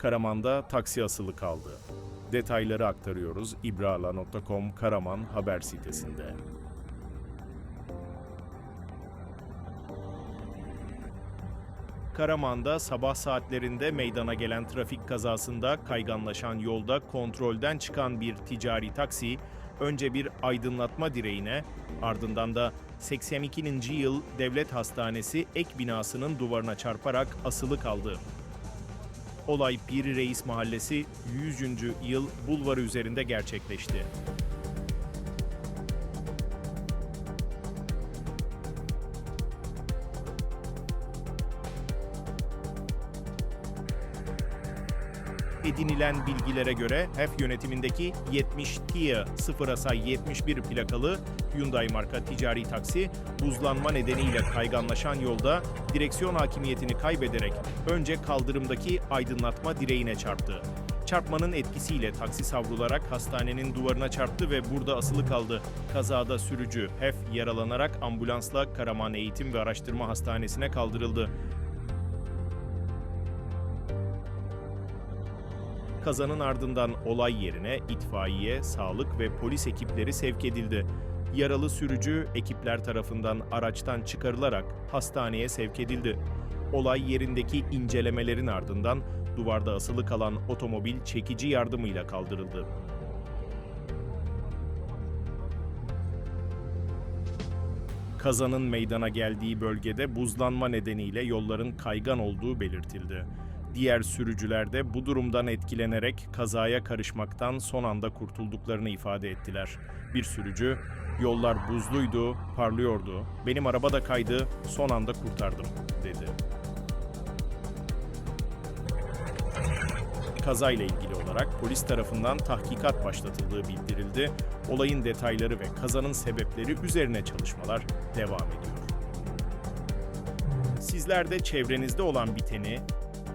Karaman'da taksi asılı kaldı. Detayları aktarıyoruz ibrala.com Karaman haber sitesinde. Karaman'da sabah saatlerinde meydana gelen trafik kazasında kayganlaşan yolda kontrolden çıkan bir ticari taksi önce bir aydınlatma direğine ardından da 82. yıl Devlet Hastanesi ek binasının duvarına çarparak asılı kaldı. Olay Piri Reis Mahallesi 100. yıl bulvarı üzerinde gerçekleşti. Edinilen bilgilere göre HEF yönetimindeki 70 Kia 0 say 71 plakalı Hyundai marka ticari taksi buzlanma nedeniyle kayganlaşan yolda direksiyon hakimiyetini kaybederek önce kaldırımdaki aydınlatma direğine çarptı. Çarpmanın etkisiyle taksi savrularak hastanenin duvarına çarptı ve burada asılı kaldı. Kazada sürücü HEF yaralanarak ambulansla Karaman Eğitim ve Araştırma Hastanesi'ne kaldırıldı. Kazanın ardından olay yerine itfaiye, sağlık ve polis ekipleri sevk edildi. Yaralı sürücü ekipler tarafından araçtan çıkarılarak hastaneye sevk edildi. Olay yerindeki incelemelerin ardından duvarda asılı kalan otomobil çekici yardımıyla kaldırıldı. Kazanın meydana geldiği bölgede buzlanma nedeniyle yolların kaygan olduğu belirtildi. Diğer sürücüler de bu durumdan etkilenerek kazaya karışmaktan son anda kurtulduklarını ifade ettiler. Bir sürücü, "Yollar buzluydu, parlıyordu. Benim araba da kaydı, son anda kurtardım." dedi. Kazayla ilgili olarak polis tarafından tahkikat başlatıldığı bildirildi. Olayın detayları ve kazanın sebepleri üzerine çalışmalar devam ediyor. Sizler de çevrenizde olan biteni